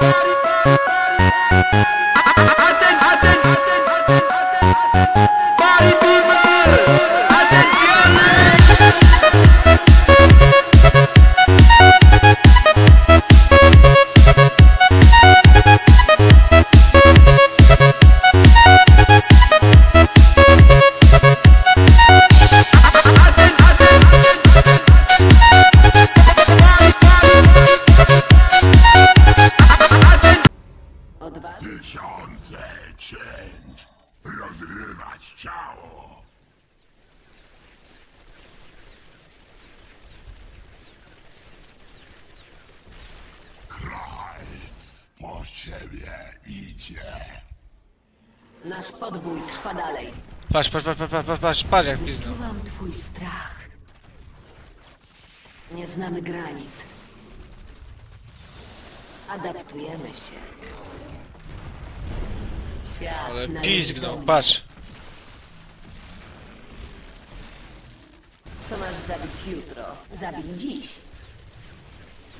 Odważnie. Trwa dalej. Patrz, patrz, patrz, patrz, patrz, patrz, patrz jak piznął. Wyczuwam twój strach. Nie znamy granic. Adaptujemy się. Świat Ale pizgnął, mnie. patrz. Co masz zabić jutro? Zabij dziś.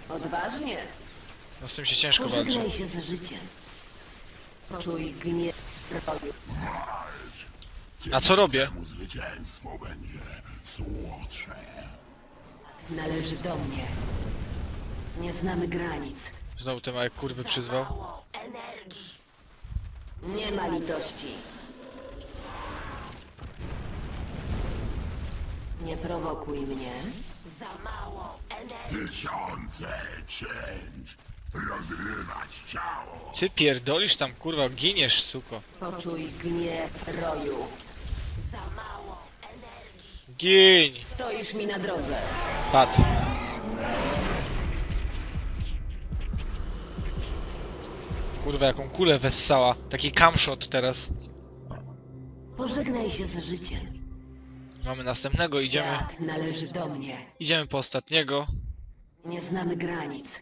Odważnie. No z tym się ciężko walczy. Pożegnaj się ze życiem. Poczuj gniew. A co robię? Zwycięstwo będzie słodsze. Należy do mnie. Nie znamy granic. Znowu te małe kurwy przyzwał. Nie ma litości. Nie prowokuj mnie. Tysiące cięć, rozrywać ciało. Ty pierdolisz tam, kurwa, giniesz, suko. Poczuj gniew roju. Gin! Stoisz mi na drodze. Padł. Kurwa, jaką kulę wessała. Taki camshot teraz. Pożegnaj się ze życiem. Mamy następnego, idziemy. Świat należy do mnie. Idziemy po ostatniego. Nie znamy granic.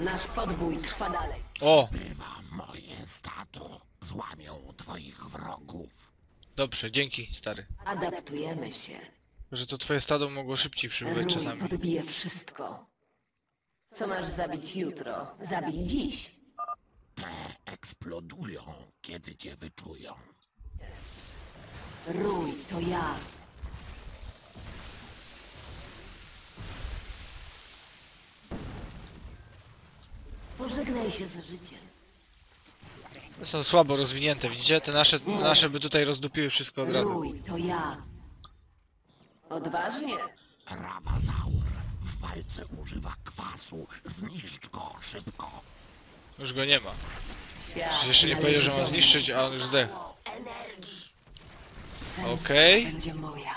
Nasz podbój trwa dalej. O! Bywa moje stado, złamią twoich wrogów. Dobrze, dzięki, stary. Adaptujemy się. Że to twoje stado mogło szybciej przybywać Rój czasami. podbije wszystko. Co masz zabić jutro? Zabij dziś. Te eksplodują, kiedy cię wyczują. Rój, to ja. Pożegnaj się ze życiem. Są słabo rozwinięte, widzicie? Te nasze, nasze by tutaj rozdupiły wszystko od razu. Rój, to ja. Odważnie. Rawazaur w walce używa kwasu. Zniszcz go szybko. Już go nie ma. Świat Jeszcze nie należy powiedział, że do ma mnie. zniszczyć, a on już zdechł. Zemsta Okej. będzie moja.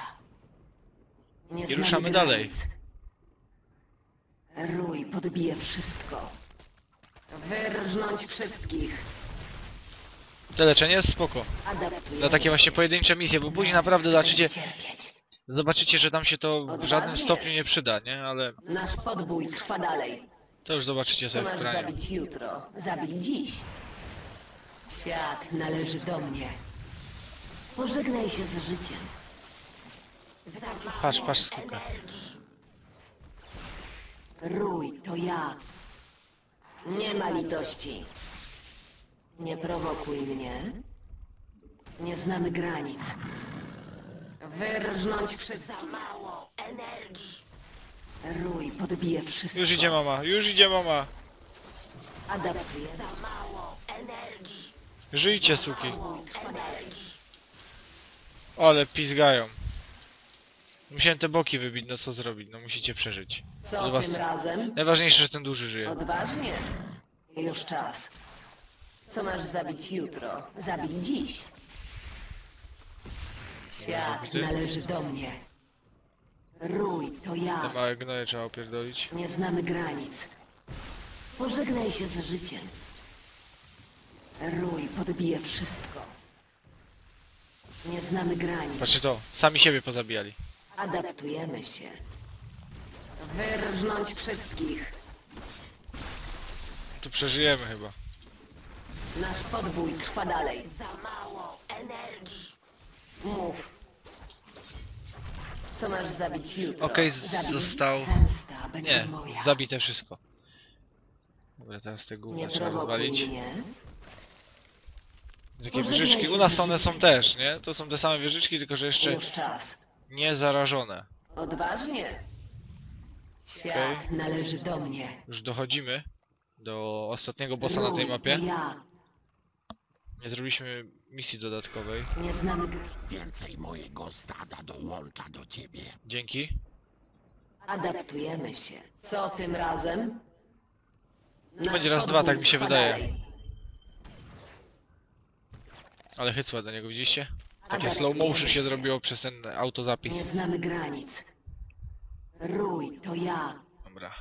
Nie I znamy ruszamy dalej. granic. Rój podbije wszystko. Wyrżnąć wszystkich. Te leczenie jest spoko. Adaptujemy Na takie właśnie pojedyncze misje, bo później naprawdę zobaczycie, Cierpieć. zobaczycie, że tam się to w żadnym Odważnie. stopniu nie przyda, nie? Ale Nasz podbój trwa dalej. to już zobaczycie Co sobie w masz kraju. zabić jutro? Zabij dziś. Świat należy do mnie. Pożegnaj się ze życiem. Patrz, patrz skórkę. Rój, to ja. Nie ma litości. Nie prowokuj mnie. Nie znamy granic. Wyrżnąć wszystko. Za mało energii. Rój podbije wszystko. Już idzie mama, już idzie mama. Adaptuje. Żyjcie, suki. Ale pizgają. Musiałem te boki wybić, no co zrobić? No musicie przeżyć. Co tym razem? Najważniejsze, że ten duży żyje. Odważnie. Już czas. Co masz zabić jutro? Zabij dziś. Świat Zabity? należy do mnie. Rój, to Te ja. małe gnoje trzeba opierdolić. Nie znamy granic. Pożegnaj się ze życiem. Rój podbije wszystko. Nie znamy granic. Patrzcie to, sami siebie pozabijali. Adaptujemy się. Wyrżnąć wszystkich. Tu przeżyjemy chyba. Nasz podbój trwa dalej. Za mało energii. Mów. Co masz zabić jutro? Okej, z- Zabij. został- Zemsta będzie Nie, moja. zabite wszystko. Dobra, teraz te gówno Nie trzeba prowokuj rozwalić. mnie. Takie Pożegnaj wieżyczki. U nas one są też, nie? To są te same wieżyczki, tylko że jeszcze Już czas. Nie zarażone. Odważnie. Świat Okej. należy do mnie. Już dochodzimy do ostatniego bossa na tej mapie. to ja. Nie zrobiliśmy misji dodatkowej. Nie znamy gry. Więcej mojego stada dołącza do ciebie. Dzięki. Adaptujemy się. Co tym razem? Nasz będzie raz, dwa, podbój tak mi się trwa wydaje. dalej. Ale hycła do niego, widzieliście? Takie slow motion się zrobiło przez ten autozapis. Nie znamy granic. Rój, to ja. Dobra.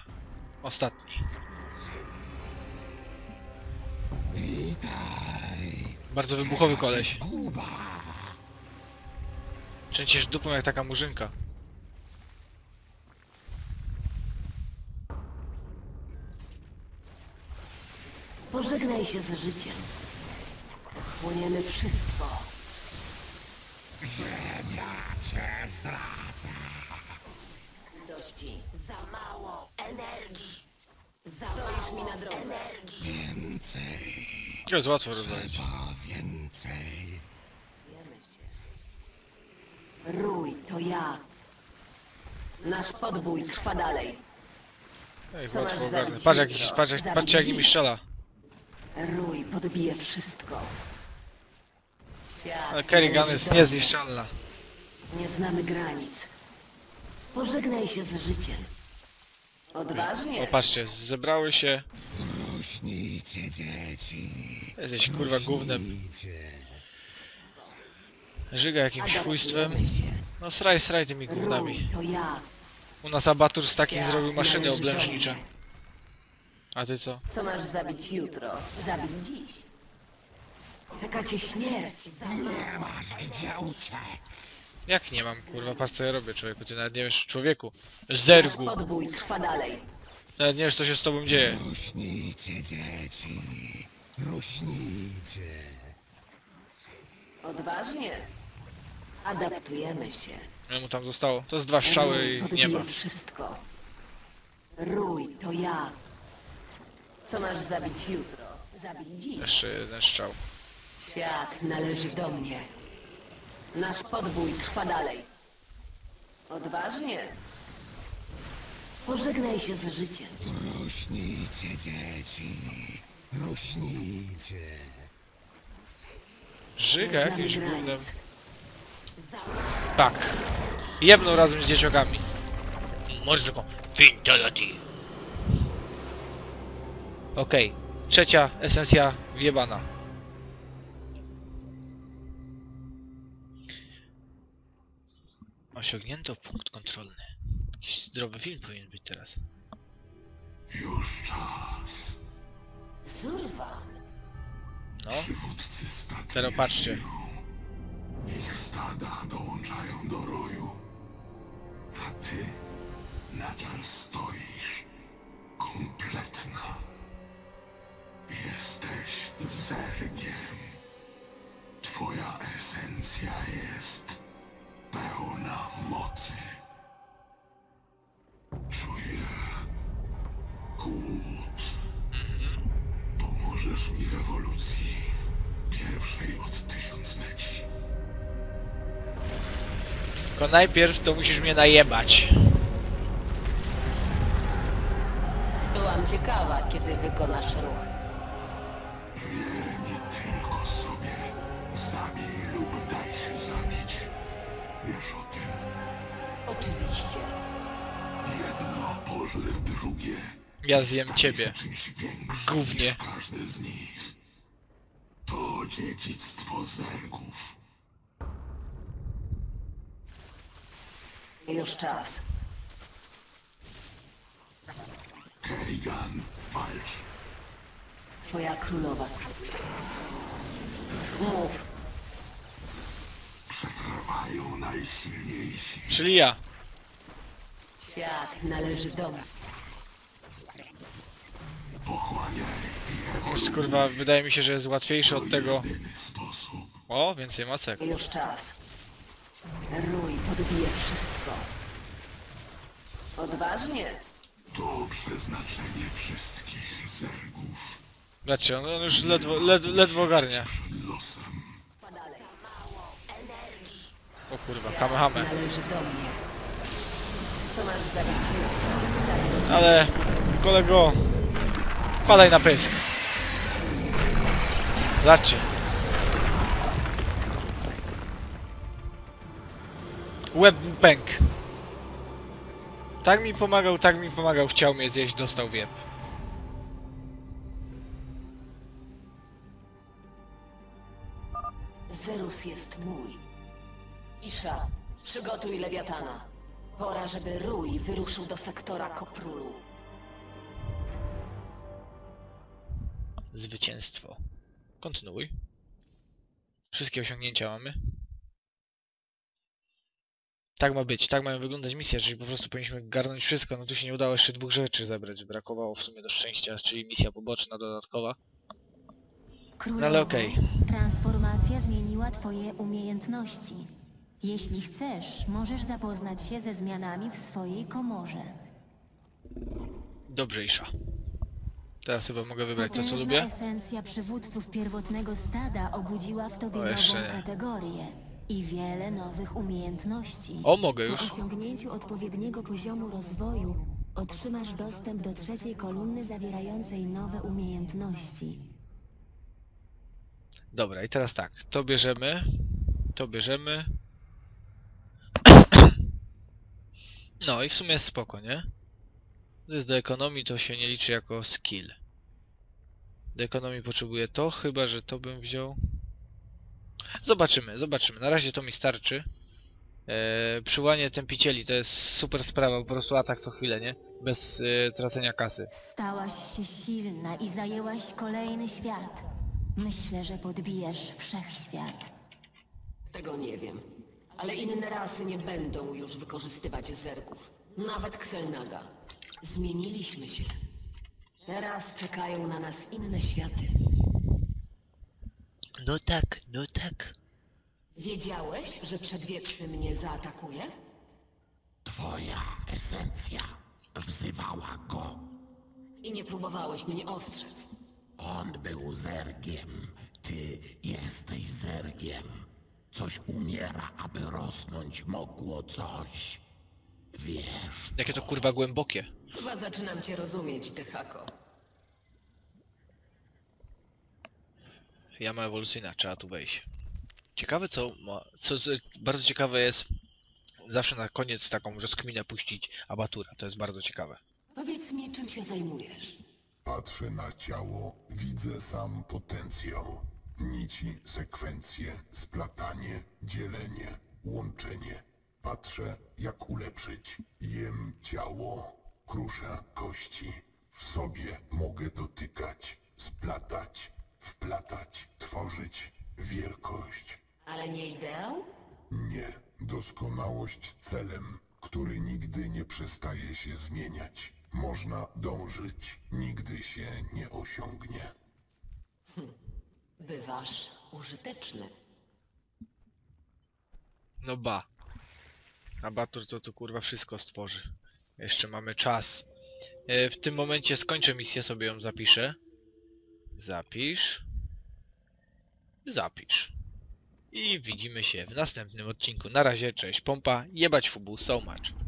Ostatni. Bardzo wybuchowy koleś. Trzęciesz dupą jak taka murzynka. Pożegnaj się z życiem. Płyniemy wszystko. Ziemia cię zdradza. Dości. Za mało energii. Stoisz mi na drodze. Więcej, To jest łatwo rozwalić. a więcej. Wiemy się. Rój, to ja. Nasz podbój trwa dalej. Ej, Co łatwo masz ogarnę. Patrz jak, patrz jak, Zabić patrzcie jak nimi strzela. Rój podbije wszystko. Świat Ale Kerrigan jest niezniszczalna. Nie znamy granic. Pożegnaj się z życiem. Odważnie. O patrzcie, zebrały się. Rośnijcie dzieci. Jesteś kurwa gównem. Rośnijcie. Żyga jakimś chujstwem. No sraj, sraj tymi gównami. to ja. U nas abatur z takich Świat zrobił maszyny oblężnicze. A ty co? Co masz zabić jutro? Zabij dziś. Czeka cię śmierć. Nie masz gdzie uciec. Jak nie mam kurwa, patrz co ja robię człowieku, ty nawet nie wiesz człowieku. Zergu. podbój trwa dalej. Nawet nie wiesz co się z tobą dzieje. Rośnijcie dzieci. Rośnijcie. Odważnie. Adaptujemy się. Ja mu tam zostało. To jest dwa strzały i nie ma. wszystko. Rój, to ja. Co masz zabić jutro? Zabij dziś. Jeszcze jeden strzał. Świat należy do mnie. Nasz podbój trwa dalej. Odważnie. Pożegnaj się z życiem. Rośnijcie dzieci. Rośnijcie. Żyga jakimś gównem. Tak. Jebną razem z dzieciakami. Może tylko Fatality. Okej. Trzecia esencja wjebana. Osiągnięto punkt kontrolny. Jakiś zdrowy film powinien być teraz. Już czas. Zurwan. No, Przywódcy teraz patrzcie. Czuję głód. Pomożesz mi w ewolucji. Pierwszej od tysiącleci. Tylko najpierw to musisz mnie najebać. Byłam ciekawa, kiedy wykonasz ruch. Pożre drugie. Ja zjem ciebie. niż każdy z nich. To dziedzictwo zergów. Już czas. Kerrigan, walcz. Twoja królowa. Mów. Przetrwają najsilniejsi. Czyli ja. Świat należy do mnie. Jest, kurwa, wydaje mi się, że jest łatwiejszy od tego. O, więcej macek. Już czas. Rój podbije wszystko. Odważnie. To przeznaczenie wszystkich zergów Zobaczcie, on, on już ledwo, led, ledwo ogarnia. przed losem. O kurwa, kamehame. Należy do mnie. Co masz za widzę? Ale, kolego, padaj na pysk. Zobaczcie. Łeb pęk. Tak mi pomagał, tak mi pomagał, chciał mnie zjeść, dostał w jeb. Zerus jest mój. Isza, przygotuj lewiatana. Pora, żeby Rój wyruszył do sektora Koprulu. Zwycięstwo. Kontynuuj. Wszystkie osiągnięcia mamy. Tak ma być, tak mają wyglądać misje, czyli po prostu powinniśmy garnąć wszystko, no tu się nie udało jeszcze dwóch rzeczy zebrać, brakowało w sumie do szczęścia, czyli misja poboczna, dodatkowa. Królowo, No ale okej. Transformacja zmieniła twoje umiejętności. Jeśli chcesz, możesz zapoznać się ze zmianami w swojej komorze. Dobrze, Isza. Teraz chyba mogę wybrać to, co Potężna lubię. esencja przywódców pierwotnego stada obudziła w tobie O, nową nie. kategorię i wiele nowych umiejętności. O, mogę Po już. osiągnięciu odpowiedniego poziomu rozwoju otrzymasz dostęp do trzeciej kolumny zawierającej nowe umiejętności. Dobra, i teraz tak, to bierzemy, to bierzemy. No i w sumie jest spoko, nie? To jest do ekonomii, to się nie liczy jako skill. Do ekonomii potrzebuję to, chyba że to bym wziął. Zobaczymy, zobaczymy. Na razie to mi starczy. Eee, przyłanie tępicieli to jest super sprawa, po prostu atak co chwilę, nie? Bez e, tracenia kasy. Stałaś się silna i zajęłaś kolejny świat. Myślę, że podbijesz wszechświat. Tego nie wiem. Ale inne rasy nie będą już wykorzystywać zergów. Nawet Xelnaga. Zmieniliśmy się. Teraz czekają na nas inne światy. No tak, no tak. Wiedziałeś, że przedwieczny mnie zaatakuje? Twoja esencja wzywała go. I nie próbowałeś mnie ostrzec. On był zergiem. Ty jesteś zergiem. Coś umiera, aby rosnąć mogło coś. Wiesz, Jakie to kurwa głębokie. Chyba zaczynam cię rozumieć, Techako. Jama ewolucyjna, trzeba tu wejść. Ciekawe co ma... Co z- bardzo ciekawe jest... Zawsze na koniec taką rozkminę puścić abatura, to jest bardzo ciekawe. Powiedz mi, czym się zajmujesz? Patrzę na ciało, widzę sam potencjał. Nici, sekwencje, splatanie, dzielenie, łączenie. Patrzę, jak ulepszyć. Jem ciało, kruszę kości. W sobie mogę dotykać, splatać, wplatać, tworzyć wielkość. Ale nie ideał? Nie, doskonałość celem, który nigdy nie przestaje się zmieniać. Można dążyć, nigdy się nie osiągnie. Bywasz użyteczny. No ba. Abatur to tu kurwa wszystko stworzy. Jeszcze mamy czas. E, w tym momencie skończę misję, sobie ją zapiszę. Zapisz. Zapisz. I widzimy się w następnym odcinku. Na razie, cześć, pompa, jebać fubu, so much.